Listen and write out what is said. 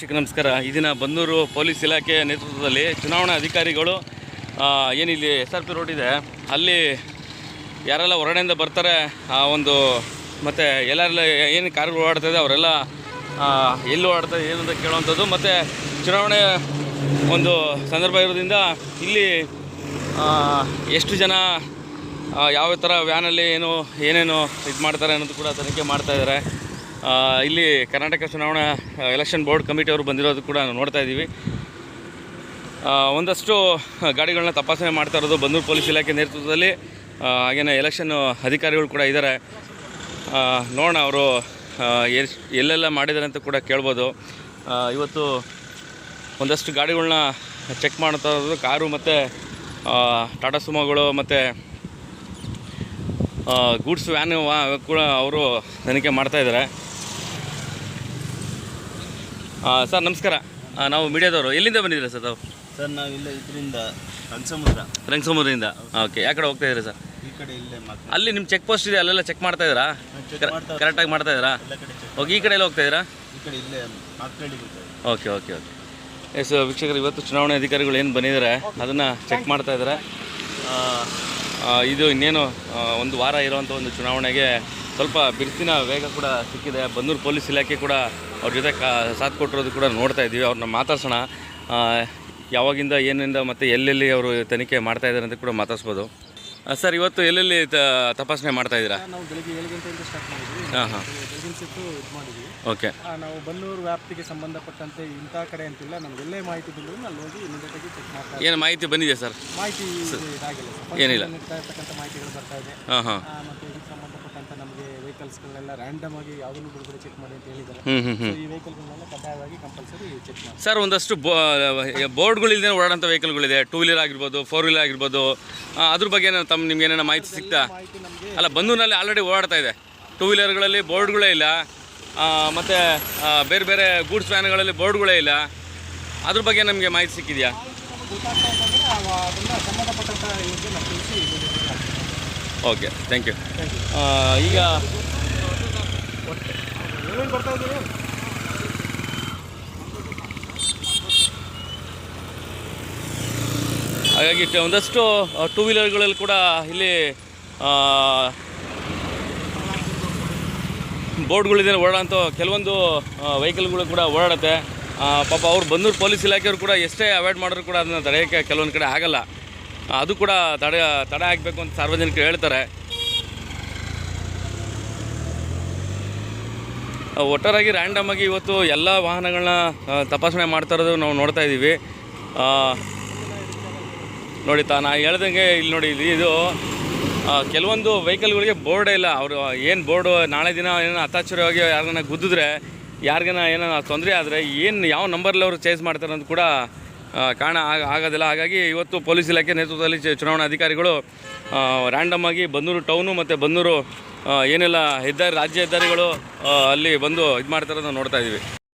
ವೀಕ್ಷಕ ನಮಸ್ಕಾರ. ಈ ದಿನ ಬನ್ನೂರು ಪೊಲೀಸ್ ಇಲಾಖೆ ನೇತೃತ್ವದಲ್ಲಿ ಚುನಾವಣಾ ಅಧಿಕಾರಿಗಳು ಏನಿಲ್ಲಿ ಎಸ್ ಆರ್ ಪಿ ರೋಡ್ ಇದೆ ಅಲ್ಲಿ ಯಾರೆಲ್ಲ ಹೊರಡೆಯಿಂದ ಬರ್ತಾರೆ ಆ ಒಂದು ಮತ್ತು ಎಲ್ಲರೆಲ್ಲ ಏನು ಕಾರ್ಗಳು ಓಡಾಡ್ತಾ ಇದೆ ಅವರೆಲ್ಲ ಎಲ್ಲಿ ಓಡಾಡ್ತಾ ಇದೆ ಏನು ಅಂತ ಕೇಳುವಂಥದ್ದು. ಮತ್ತು ಚುನಾವಣೆ ಒಂದು ಸಂದರ್ಭ ಇರೋದ್ರಿಂದ ಇಲ್ಲಿ ಎಷ್ಟು ಜನ ಯಾವ ಥರ ವ್ಯಾನಲ್ಲಿ ಏನು ಏನೇನು ಇದು ಮಾಡ್ತಾರೆ ಅನ್ನೋದು ಕೂಡ ತನಿಖೆ ಮಾಡ್ತಾ ಇದ್ದಾರೆ. ಆ, ಇಲ್ಲಿ ಕರ್ನಾಟಕ ಚುನಾವಣಾ ಎಲೆಕ್ಷನ್ ಬೋರ್ಡ್ ಕಮಿಟಿಯವರು ಬಂದಿರೋದು ಕೂಡ ನೋಡ್ತಾ ಇದ್ದೀವಿ. ಒಂದಷ್ಟು ಗಾಡಿಗಳನ್ನ ತಪಾಸಣೆ ಮಾಡ್ತಾ ಇರೋದು ಬಂದೂರು ಪೊಲೀಸ್ ಇಲಾಖೆ ನೇತೃತ್ವದಲ್ಲಿ. ಹಾಗೆಯೇ ಎಲೆಕ್ಷನ್ ಅಧಿಕಾರಿಗಳು ಕೂಡ ಇದ್ದಾರೆ. ನೋಡೋಣ ಅವರು ಎಲ್ಲೆಲ್ಲ ಮಾಡಿದ್ದಾರೆ ಅಂತ ಕೂಡ ಕೇಳ್ಬೋದು. ಇವತ್ತು ಒಂದಷ್ಟು ಗಾಡಿಗಳನ್ನ ಚೆಕ್ ಮಾಡ್ತಾ ಇರೋದು ಕಾರು ಮತ್ತು ಟಾಟಾ ಸುಮೋಗಳು ಮತ್ತು ಗೂಡ್ಸ್ ವ್ಯಾನ್ ಕೂಡ ಅವರು ತನಿಖೆ ಮಾಡ್ತಾ ಇದ್ದಾರೆ. ಸರ್ ನಮಸ್ಕಾರ. ನಾವು ಮೀಡಿಯಾದವರು. ಎಲ್ಲಿಂದ ಬಂದಿದ್ದೀರಾ ಸರ್ ತಾವು? ಸರ್ ನಾವು ಇಲ್ಲ ಇದರಿಂದ ರಂಗಸಮುದ್ರ. ರಂಗಸಮುದ್ರದಿಂದ. ಓಕೆ ಯಾಕಡೆ ಹೋಗ್ತಾ ಇದ್ದೀರಾ ಸರ್? ಈ ಕಡೆ ಇಲ್ಲೇ ಮಾತ್ರ. ಅಲ್ಲಿ ನಿಮ್ಮ ಚೆಕ್ ಪೋಸ್ಟ್ ಇದೆ ಅಲ್ಲೆಲ್ಲ ಚೆಕ್ ಮಾಡ್ತಾ ಇದ್ದೀರಾ? ಕರೆಕ್ಟಾಗಿ ಮಾಡ್ತಾ ಇದ್ದೀರಾ? ಓಕೆ ಹೋಗಿ ಈ ಕಡೆ ಎಲ್ಲ ಹೋಗ್ತಾ ಇದ್ದೀರಾ? ಈ ಕಡೆ ಇಲ್ಲೇ ಓಕೆ ಓಕೆ ಓಕೆ. ಎಸ್ ವೀಕ್ಷಕರು ಇವತ್ತು ಚುನಾವಣೆ ಅಧಿಕಾರಿಗಳು ಏನು ಬಂದಿದ್ದಾರೆ ಅದನ್ನು ಚೆಕ್ ಮಾಡ್ತಾ ಇದ್ದಾರೆ. ಇದು ಇನ್ನೇನು ಒಂದು ವಾರ ಇರೋವಂಥ ಒಂದು ಚುನಾವಣೆಗೆ ಸ್ವಲ್ಪ ಬಿರುಸಿನ ವೇಗ ಕೂಡ ಸಿಕ್ಕಿದೆ. ಬನ್ನೂರು ಪೊಲೀಸ್ ಇಲಾಖೆ ಕೂಡ ಅವ್ರ ಜೊತೆ ಕಾ, ಸಾಥ್ ಕೊಟ್ಟಿರೋದು ಕೂಡ ನೋಡ್ತಾ ಇದ್ದೀವಿ. ಅವ್ರನ್ನ ಮಾತಾಡ್ಸೋಣ. ಯಾವಾಗಿಂದ, ಏನಿಂದ ಮತ್ತು ಎಲ್ಲೆಲ್ಲಿ ಅವರು ತನಿಖೆ ಮಾಡ್ತಾ ಇದ್ದಾರೆ ಅಂತ ಕೂಡ ಮಾತಾಡ್ಸ್ಬೋದು. ಸರ್ ಇವತ್ತು ಎಲ್ಲೆಲ್ಲಿ ತಪಾಸಣೆ ಮಾಡ್ತಾ ಇದ್ದೀರಾ? ನಾವು ಬೆಳಿಗ್ಗೆ ಏಳು ಗಂಟೆಯಿಂದ ಸ್ಟಾರ್ಟ್ ಮಾಡಿದ್ವಿ. ಹಾಂ ಹಾಂ. ಬೆಳಗಿನ ಇದು ಮಾಡಿದ್ವಿ. ಓಕೆ. ಆ, ನಾವು ಬನ್ನೂರು ವ್ಯಾಪ್ತಿಗೆ ಸಂಬಂಧಪಟ್ಟಂತೆ ಇಂಥ ಕಡೆ ಅಂತಿಲ್ಲ. ನಮ್ಗೆ ಎಲ್ಲೇ ಮಾಹಿತಿ ಬಂದ್ರು ಅಲ್ಲಿ ಹೋಗಿ ಇಮಿಡಿಯೇಟಾಗಿ ಚೆಕ್ ಮಾಡ್ತಾ ಏನು ಮಾಹಿತಿ ಬಂದಿದೆ ಸರ್? ಮಾಹಿತಿ ಇದು ಇದಾಗಿಲ್ಲ ಸರ್. ಏನಿಲ್ಲ. ನೀಡ್ತಾ ಇರ್ತಕ್ಕಂಥ ಮಾಹಿತಿಗಳು ಬರ್ತಾ ಇದೆ. ಹಾಂ ಹಾಂ. ಆ, ಮತ್ತೆ ಇದಕ್ಕೆ ಸಂಬಂಧಪಟ್ಟಂತೆ ನಮಗೆ ವೆಹಿಕಲ್ಸ್ಗಳೆಲ್ಲ ರ್ಯಾಂಡಮ್ ಆಗಿ ಯಾವುದನ್ನು ಬಿಡುಗಡೆ ಚೆಕ್ ಮಾಡಿ ಅಂತ ಹೇಳಿದ್ದಾರೆ. ಹ್ಞೂ ಹ್ಞೂ ಹ್ಞೂ So, ಈ ವೆಹಿಕಲ್ಗಳನ್ನೆಲ್ಲ ಕಡ್ಡಾಯವಾಗಿ ಕಂಪಲ್ಸರಿ ಚೆಕ್ ಮಾಡಿ ಸರ್ ಒಂದಷ್ಟು ಬೋರ್ಡ್ಗಳಿಲ್ಲದೆ ಓಡಾಡೋಂಥ ವೆಹಿಕಲ್ಗಳಿದೆ ಟೂ ವೀಲರ್ ಆಗಿರ್ಬೋದು ಫೋರ್ ವೀಲರ್ ಆಗಿರ್ಬೋದು ಆ, ಅದ್ರ ಬಗ್ಗೆ ಏನಂತ ತಮ್ಮ ನಿಮ್ಗೆ ಏನಾರ ಮಾಹಿತಿ ಸಿಗ್ತಾ ಅಲ್ಲ ಬಂದೂನಲ್ಲಿ ಆಲ್ರೆಡಿ ಓಡಾಡ್ತಾ ಇದೆ ಟೂ ವೀಲರ್ಗಳಲ್ಲಿ ಬೋರ್ಡ್ಗಳೇ ಇಲ್ಲ ಮತ್ತು ಬೇರೆ ಬೇರೆ ಗೂಡ್ಸ್ ವ್ಯಾನ್ಗಳಲ್ಲಿ ಬೋರ್ಡ್ಗಳೇ ಇಲ್ಲ ಅದ್ರ ಬಗ್ಗೆ ನಮಗೆ ಮಾಹಿತಿ ಸಿಕ್ಕಿದೆಯಾ. Okay thank you. ಈಗ ಏನೇನು ಬರ್ತಾ ಇದ್ದೀವಿ ಹಾಗಾಗಿ ಒಂದಷ್ಟು ಟೂ ವೀಲರ್ಗಳಲ್ಲಿ ಕೂಡ ಇಲ್ಲಿ ಬೋರ್ಡ್ಗಳಿದೆ ಓಡಾಡೋಂಥ ಕೆಲವೊಂದು ವೆಹಿಕಲ್ಗಳು ಕೂಡ ಓಡಾಡುತ್ತೆ. ಪಾಪ ಅವ್ರು ಬಂದೂರು ಪೊಲೀಸ್ ಇಲಾಖೆಯವರು ಕೂಡ ಎಷ್ಟೇ ಅವಾಯ್ಡ್ ಮಾಡಿದ್ರು ಕೂಡ ಅದನ್ನು ತಡೆಯೋಕ್ಕೆ ಕೆಲವೊಂದು ಕಡೆ ಆಗಲ್ಲ. ಅದು ಕೂಡ ತಡೆ ತಡೆ ಆಗಬೇಕು ಅಂತ ಸಾರ್ವಜನಿಕರು ಹೇಳ್ತಾರೆ. ಒಟ್ಟಾರಾಗಿ ರ್ಯಾಂಡಮ್ ಆಗಿ ಇವತ್ತು ಎಲ್ಲ ವಾಹನಗಳನ್ನ ತಪಾಸಣೆ ಮಾಡ್ತಾ ಇರೋದು ನಾವು ನೋಡ್ತಾ ಇದ್ದೀವಿ. ನೋಡಿ, ತಾ, ನಾ ಹೇಳ್ದಂಗೆ ಇಲ್ಲಿ ನೋಡಿ ಇದು ಇದು ಕೆಲವೊಂದು ವೆಹಿಕಲ್ಗಳಿಗೆ ಬೋರ್ಡೇ ಇಲ್ಲ. ಅವರು ಏನು ಬೋರ್ಡು ನಾಳೆ ದಿನ ಏನೋ ಅತಾಚುರವಾಗಿ ಯಾರನ್ನ ಗುದ್ದಿದ್ರೆ, ಯಾರಿಗಾನ ಏನೋ ತೊಂದರೆ ಆದರೆ, ಏನು ಯಾವ ನಂಬರಲ್ಲಿ ಅವರು ಚೇಸ್ ಮಾಡ್ತಾರೆ ಅಂತ ಕೂಡ ಕಾಣ ಆಗ, ಆಗೋದಿಲ್ಲ. ಹಾಗಾಗಿ ಇವತ್ತು ಪೊಲೀಸ್ ಇಲಾಖೆ ನೇತೃತ್ವದಲ್ಲಿ ಚುನಾವಣಾ ಅಧಿಕಾರಿಗಳು ರ್ಯಾಂಡಮ್ ಆಗಿ ಬಂದೂರು ಟೌನು ಮತ್ತು ಬಂದೂರು ಏನೆಲ್ಲ ಹೆದ್ದಾರಿ, ರಾಜ್ಯ ಹೆದ್ದಾರಿಗಳು ಅಲ್ಲಿ ಬಂದು ಇದು ಮಾಡ್ತಾರೋದು ನೋಡ್ತಾ ಇದ್ದೀವಿ